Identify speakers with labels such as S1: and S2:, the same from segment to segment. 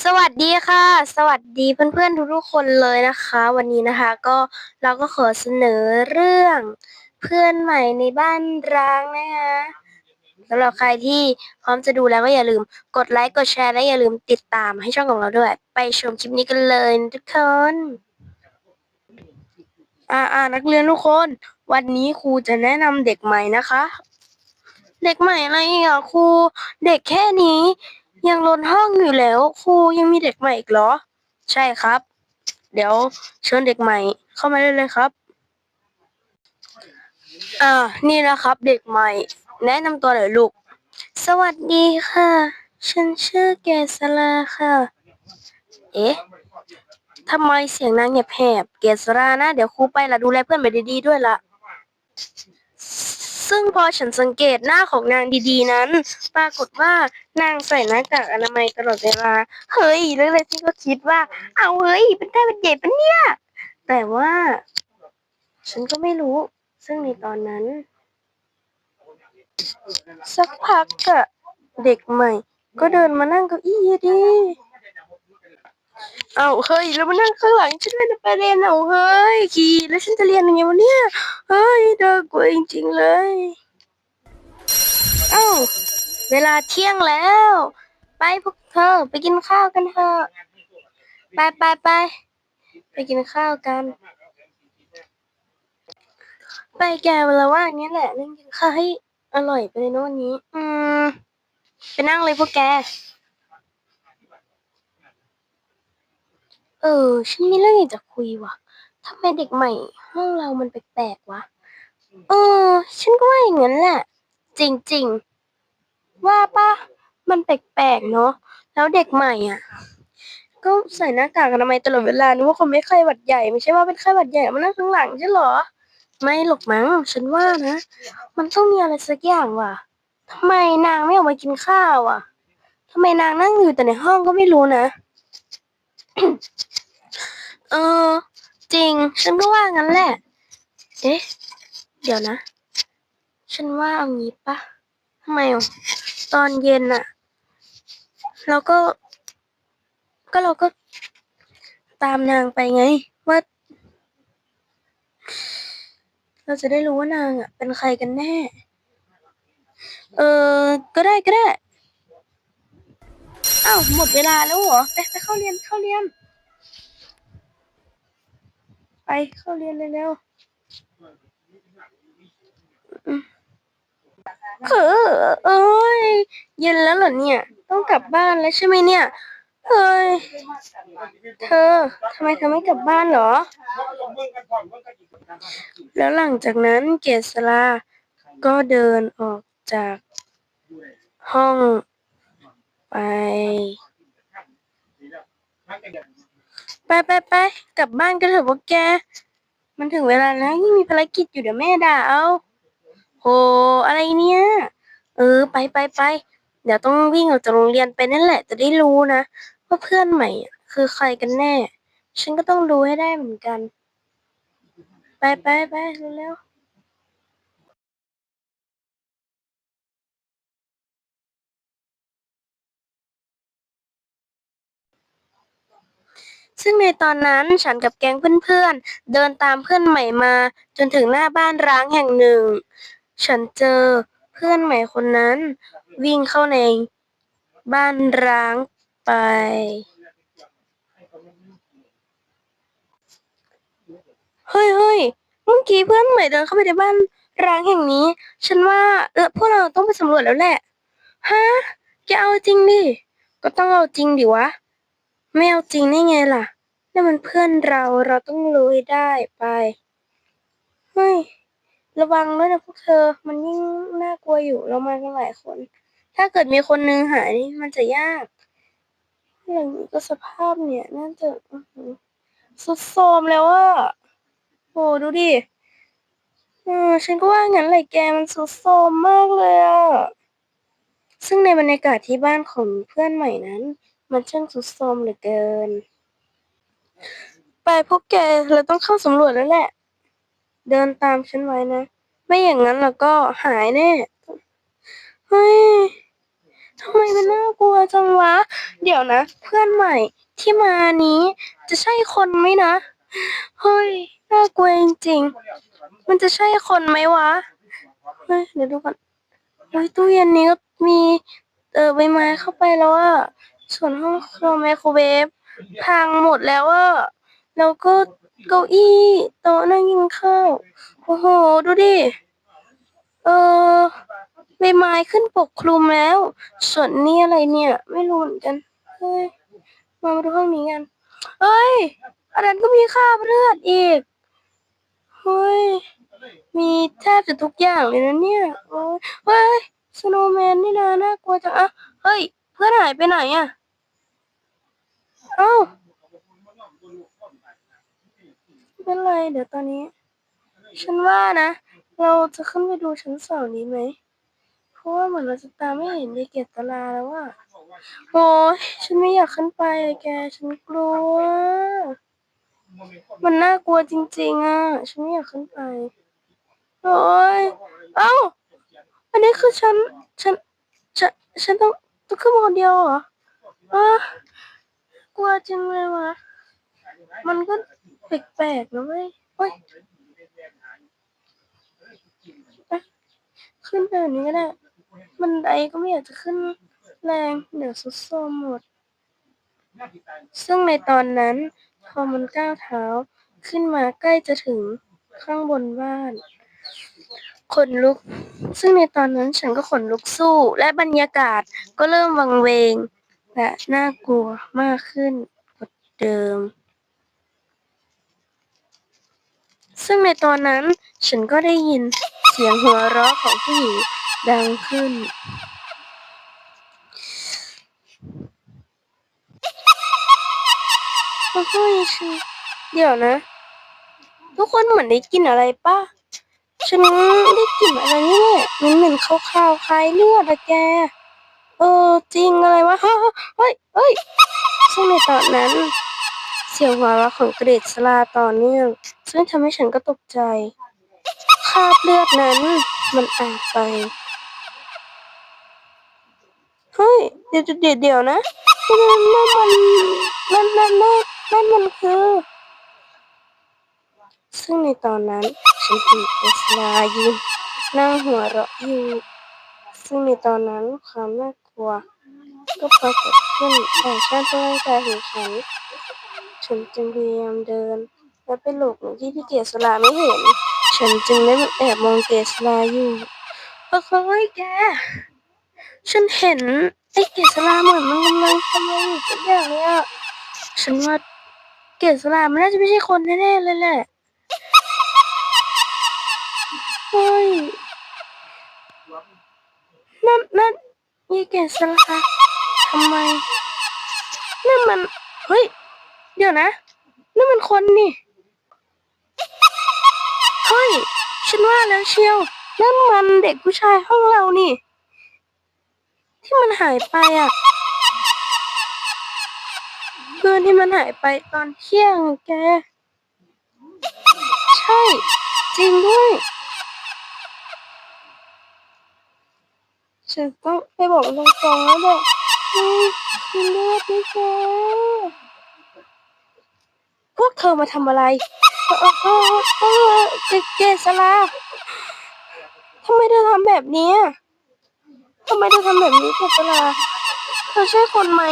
S1: สวัสดีค่ะ สวัสดีเพื่อนๆทุกๆคนเลยนะคะ วันนี้นะคะก็เราก็ขอเสนอเรื่องเพื่อนใหม่ในบ้านร้างนะคะสำหรับใครที่พร้อมจะดูแล้วก็อย่าลืมกดไลค์กดแชร์และอย่าลืมติดตามให้ช่องของเราด้วย ไปชมคลิปนี้กันเลยทุกคนอ่าอ่านักเรียนทุกคน วันนี้ครูจะแนะนำเด็กใหม่นะคะ เด็กใหม่อะไรอะครูเด็กแค่นี้ ยังล้นห้องอยู่แล้วครูยังมีเด็กใหม่อีกเหรอ ใช่ครับ เดี๋ยวเชิญเด็กใหม่ เข้ามาได้เลยครับอ่านี่นะครับ เด็กใหม่ แนะนำตัวหน่อยลูก สวัสดีค่ะ ฉันชื่อเกษราค่ะ เอ๊ะทำไมเสียงนางแหบๆเกษรานะ เดี๋ยวครูไปละดูแลเพื่อนไปดีๆด้วยละ ซึ่งพอฉันสังเกตหน้าของนางดีๆนั้น ปรากฏว่านางใส่หน้ากากอนามัยตลอดเวลา เฮ้ยแล้วเลยที่ก็คิดว่า เอาเฮ้ยเป็นได้เป็นเด็กปะเนี่ย แต่ว่า ฉันก็ไม่รู้ ซึ่งในตอนนั้น สักพักอะเด็กใหม่ ก็เดินมานั่งเก้าอี้ดี เอาเฮ้ยแล้วมานั่งข้างหลังฉันเลยนะไปเรียนเอาเฮ้ยขี่แล้วฉันจะเรียนยังไงวะเนี่ยเฮ้ยน่ากลัวจริงๆเลยเอ้าเวลาเที่ยงแล้ว ไปพวกเธอไปกินข้าวกันเถอะไปไปไปไปกินข้าวกัน ไปแกเวลาว่างเนี้ยแหละนั่งกินข้าวให้อร่อยไปเลยโน่นนี้ อืมไปนั่งเลยพวกแก เออ ฉันมีเรื่องอยากจะคุยว่ะทำไมเด็กใหม่ ห้องเรามันแปลกๆวะ เออ ฉันก็ว่าอย่างนั้นแหละ จริงๆ ว่าปะมันแปลกๆเนาะ แล้วเด็กใหม่อะ ก็ใส่หน้ากากอนามัยตลอดเวลานึกว่าคนไม่ไข้หวัดใหญ่ไม่ใช่ว่าเป็นไข้หวัดใหญ่มานั่งข้างหลังใช่เหรอ ไม่หรอกมั้ง ฉันว่านะ มันต้องมีอะไรสักอย่างว่ะทำไมนางไม่ออกมากินข้าวอะทำไมนางนั่งอยู่แต่ในห้องก็ไม่รู้นะ เออ จริง ฉันก็ว่างั้นแหละ เอ๊ะ เดี๋ยวนะ ฉันว่าเอางี้ปะทำไมอะตอนเย็นอะเราก็ ก็เราก็ตามนางไปไง ว่า เราจะได้รู้ว่านางอะเป็นใครกันแน่ เออ ก็ได้ก็ได้ อ้าวหมดเวลาแล้วเหรอไปไปเข้าเรียนเข้าเรียน ไปเข้าเรียนเร็วๆคือเอ้ยเย็นแล้วเหรอเนี่ย ต้องกลับบ้านแล้วใช่ไหมเนี่ยเฮ้ยเธอทำไมเธอไม่กลับบ้านเหรอ แล้วหลังจากนั้นเกษราก็เดินออกจากห้อง ไป ไปไปไปกลับบ้านกันเถอะพวกแก มันถึงเวลาแล้วยิ่งมีภารกิจอยู่เดี๋ยวแม่ด่าเอาโหอะไรเนี่ย เออ ไปไปไปเดี๋ยวต้องวิ่งออกจากโรงเรียนไปนั่นแหละ จะได้รู้นะ ว่าเพื่อนใหม่คือใครกันแน่ ฉันก็ต้องรู้ให้ได้เหมือนกัน ไปไปไปเร็ว ซึ่งในตอนนั้นฉันกับแก๊งเพื่อนๆ เดินตามเพื่อนใหม่มา จนถึงหน้าบ้านร้างแห่งหนึ่ง ฉันเจอเพื่อนใหม่คนนั้น วิ่งเข้าในบ้านร้างไป เฮ้ยเฮ้ยเมื่อกี้เพื่อนใหม่เดินเข้าไปในบ้านร้างแห่งนี้ ฉันว่าเออพวกเราต้องไปสำรวจแล้วแหละ ฮะแกเอาจริงดิ ก็ต้องเอาจริงดิวะ ไม่เอาจริงได้ไงล่ะ นั่นมันเพื่อนเรา เราต้องรู้ให้ได้ไป เฮ้ย ระวังด้วยนะพวกเธอ มันยิ่งน่ากลัวอยู่ เรามากันหลายคน ถ้าเกิดมีคนนึงหายนี่มันจะยากอย่างนี้ก็สภาพเนี่ย น่าจะสุดโทรมแล้วอะโหดูดิเออฉันก็ว่างั้นแหละแกมันสุดโทรมมากเลยอะซึ่งในบรรยากาศที่บ้านของเพื่อนใหม่นั้น มันช่างสุดโทรมเหลือเกิน ไปพวกแกเราต้องเข้าสำรวจแล้วแหละ เดินตามฉันไว้นะ ไม่อย่างนั้นแล้วก็หายแน่ เฮ้ยทำไมมันน่ากลัวจังวะ เดี๋ยวนะ เพื่อนใหม่ที่มานี้จะใช่คนไหมนะ เฮ้ย น่ากลัวจริงๆ มันจะใช่คนไหมวะ เฮ้ย เดี๋ยวดูก่อนเฮ้ยตู้เย็นนี้ก็มี เออใบไม้เข้าไปแล้วอะส่วนห้องครัวไมโครเวฟ พังหมดแล้วอะแล้วก็เก้าอี้โต๊ะนั่งกินข้าว โอ้โห ดูดิ เออใบไม้ขึ้นปกคลุมแล้ว ส่วนนี้อะไรเนี่ย ไม่รู้เหมือนกันเฮ้ยมามาดูห้องนี้กันเฮ้ยอันนั้นก็มีคราบเลือดอีกเฮ้ยมีแทบจะทุกอย่างเลยนะเนี่ยโอ้ยเฮ้ยสโนว์แมนนี่นะน่ากลัวจังอะเฮ้ย เพื่อนหายไปไหนอะ เอ้าไม่เป็นไรเดี๋ยวตอนนี้ ฉันว่านะ เราจะขึ้นไปดูชั้นสองนี้ไหม เพราะว่าเหมือนเราจะตามไม่เห็นยาเกตลาแล้วอะโอ้ยฉันไม่อยากขึ้นไปอะแก ฉันกลัว มันน่ากลัวจริง ๆอะ ฉันไม่อยากขึ้นไป โอ้ยเอ้า อันนี้คือฉัน ฉัน ฉัน ฉันต้องต้องขึ้นมาคนเดียวเหรออ่า กลัวจังเลยวะ มันก็แปลกๆนะเว้ยโอ้ยไปขึ้นไปแบบนี้ก็ได้บันไดก็ไม่อยากจะขึ้นแรง เดี๋ยวสุดโทรมหมด ซึ่งในตอนนั้น พอมันก้าวเท้าขึ้นมาใกล้จะถึงข้างบนบ้านขนลุก ซึ่งในตอนนั้นฉันก็ขนลุกสู้ และบรรยากาศก็เริ่มวังเวง และน่ากลัวมากขึ้นกว่าเดิม ซึ่งในตอนนั้นฉันก็ได้ยินเสียงหัวเราะของผู้หญิงดังขึ้น โอ้โหฉันเดี๋ยวนะ ทุกคนเหมือนได้กลินอะไรป่ะ ฉันได้กลิ่นอะไรเนี่แหละมันเหม็นขาวๆคล้ายเลือดอะแก เออจริงอะไรวะเฮ้ยเฮ้ยเฮ้ยซึ่งในตอนนั้น เสียงหัวเราะของเกรดสลาต่อเนื่อง ซึ่งทำให้ฉันก็ตกใจ คราบเลือดนั้นมันอาบไป เฮ้ย เดี๋ยวเดี๋ยวเดี๋ยวนะนั่นนั่นมันนั่นนั่นนั่นนั่นมันคือ ซึ่งในตอนนั้นฉันเห็นเอสลายืนนั่งหัวเราะอยู่ซึ่งในตอนนั้นความน่า กลัว ก็ปรากฏขึ้นแต่ชาติร่างกายของฉัน ฉันจึงพยายามเดิน และไปหลบในที่ที่เกศลาไม่เห็น ฉันจึงได้แอบมองเกศลาอยู่เฮ้ยแก ฉันเห็นไอ้เกศลาเหมือนมันกำลังทำอะไรอยู่สักอย่างเลยอะฉันว่าเกศลามันน่าจะไม่ใช่คนแน่ๆเลยแหละ เฮ้ย นั่นนั่ นยีเกศลาทำไมนั่นมัน เฮ้ย เดี๋ยวนะนั่นมันคนนี่ เฮ้ย ฉันว่าแล้วเชียว นั่นมันเด็กผู้ชายห้องเรานี่ ที่มันหายไปอะ เพื่อนที่มันหายไปตอนเที่ยงแก ใช่ จริงด้วย ฉันต้องไปบอกมันตรงแล้วแบบเฮ้ยมีเลือดด้วยแกพวกเธอมาทำอะไรเออเออเออเกสลาทำไมเธอทำแบบนี้ทำไมเธอทำแบบนี้เกสลาเธอใช่คนไหม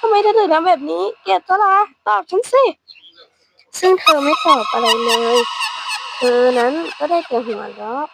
S1: ทำไมเธอถึงทำแบบนี้ เกสลาตอบฉันสิ ซึ่งเธอไม่ตอบอะไรเลย เธอนั้นก็ได้แต่หัวเราะ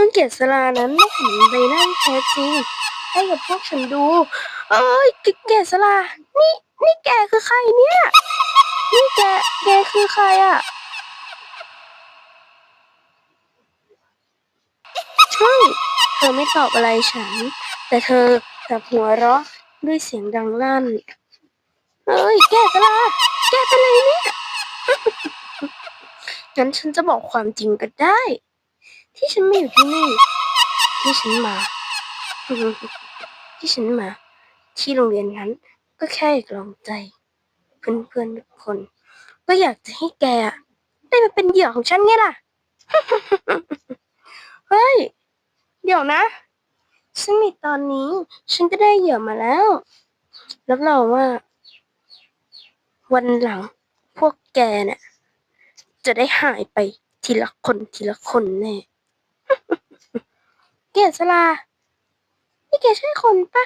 S1: ซึ่งเกศลานั้นได้เห็นใบหน้าแท้จริงให้กับพวกฉันดู เอ้ยเกศลานี่นี่แกคือใครเนี่ย นี่แกแกคือใครอะใช่เธอไม่ตอบอะไรฉัน แต่เธอกลับหัวเราะด้วยเสียงดังลั่น เอ้ย แกศลาแกเป็นไรเนี่ย งั้นฉันจะบอกความจริงก็ได้ ที่ฉันไม่อยู่ที่นี่ ที่ฉันมา ที่ฉันมา ที่โรงเรียนนั้น ก็แค่อยากลองใจ เพื่อนๆทุกคน ก็อยากจะให้แกอะได้มาเป็นเหยื่อของฉันไงล่ะ เฮ้ย เดี๋ยวนะซึ่งในตอนนี้ฉันก็ได้เหยื่อมาแล้ว รับรองว่า วันหลังพวกแกเนี่ยจะได้หายไปทีละคนทีละคนแน่ เกศลานี่แกใช่คนปะ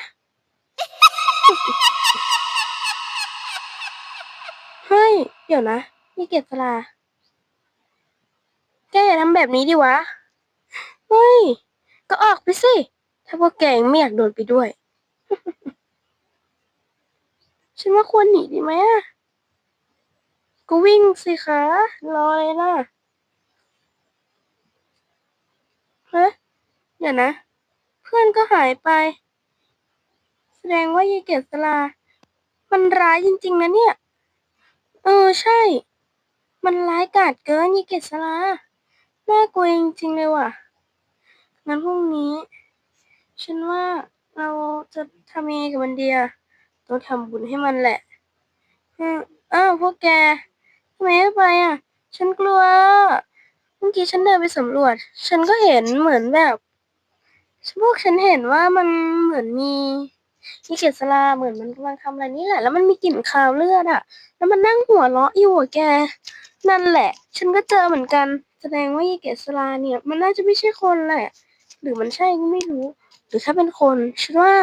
S1: เฮ้ย เดี๋ยวนะ นี่เกศลา แกอย่าทำแบบนี้ดิวะ เฮ้ย ก็ออกไปสิ ถ้าพวกแกยังไม่อยากโดนไปด้วย ฉันว่าควรหนีดีไหมอะก็วิ่งสิคะ รอเลยล่ะเฮ้ยเดี๋ยวนะ เพื่อนก็หายไป แสดงว่ายายเกศลา มันร้ายจริงๆนะเนี่ย เออใช่ มันร้ายกาจเกินยายเกศลาน่ากลัวจริงๆเลยว่ะ งั้นพรุ่งนี้ ฉันว่าเราจะทำยังไงกับมันเดีอะต้องทำบุญให้มันแหละอืมอ้าวพวกแกทำไมไม่ไปอะ ฉันกลัว อกี้ฉันเดินไปสำรวจ ฉันก็เห็นเหมือนแบบพวกฉันเห็นว่ามันเหมือนมีมีเกศลาเหมือนมันกำลังทำอะไรนี่แหละ แล้วมันมีกลิ่นคาวเลือดอะ แล้วมันนั่งหัวเราะอยู่อะแก นั่นแหละ ฉันก็เจอเหมือนกัน แสดงว่ายายเกศลาเนี่ย มันน่าจะไม่ใช่คนแหละ หรือมันใช่ก็ไม่รู้ หรือถ้าเป็นคนฉันว่า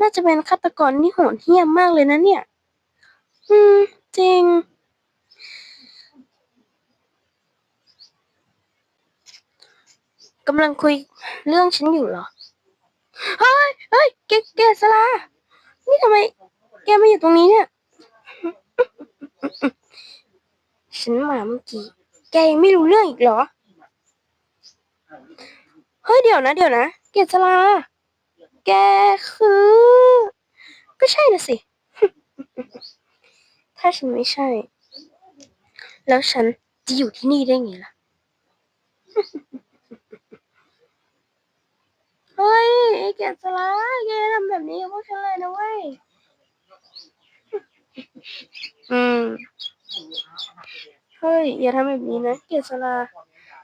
S1: น่าจะเป็นฆาตกรที่โหดเหี้ยมมากเลยนะเนี่ย อืม จริง กำลังคุยเรื่องฉันอยู่เหรอ เฮ้ย เฮ้ย เกเกสลา นี่ทำไม แกมาอยู่ตรงนี้เนี่ย ฉันมาเมื่อกี้ แกยังไม่รู้เรื่องอีกเหรอ เฮ้ย เดี๋ยวนะ เดี๋ยวนะ เกสลา แกคือ ก็ใช่น่ะสิ ถ้าฉันไม่ใช่ แล้วฉันจะอยู่ที่นี่ได้ไงล่ะ เฮ้ยไอ้เกศลาแกทำแบบนี้กับพวกฉันเลยนะเว้ย อืม เฮ้ย อย่าทำแบบนี้นะเกศลา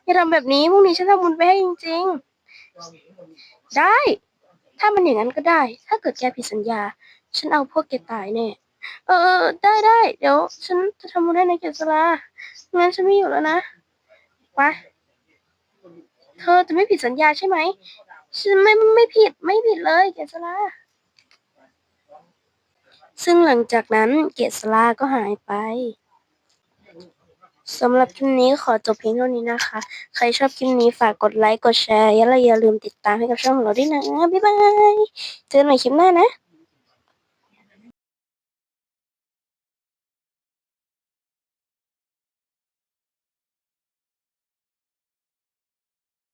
S1: อย่าทำแบบนี้พรุ่งนี้ฉันทำบุญไปให้จริง ๆ ได้ ถ้ามันอย่างนั้นก็ได้ ถ้าเกิดแกผิดสัญญา ฉันเอาพวกแกตายแน่ เออเออได้ได้ เดี๋ยว ฉันจะทำบุญให้ในเกศลางั้นฉันไม่อยู่แล้วนะ ไป เธอจะไม่ผิดสัญญาใช่ไหม ฉันไม่ไม่ผิดไม่ผิดเลยเกษราซึ่งหลังจากนั้นเกษราก็หายไปสำหรับคลิปนี้ขอจบเพียงเท่านี้นะคะ ใครชอบคลิปนี้ฝากกดไลค์ กดแชร์ และอย่าลืมติดตามให้กับช่องของเราด้วยนะ บ๊ายบาย เจอกันใหม่คลิปหน้านะ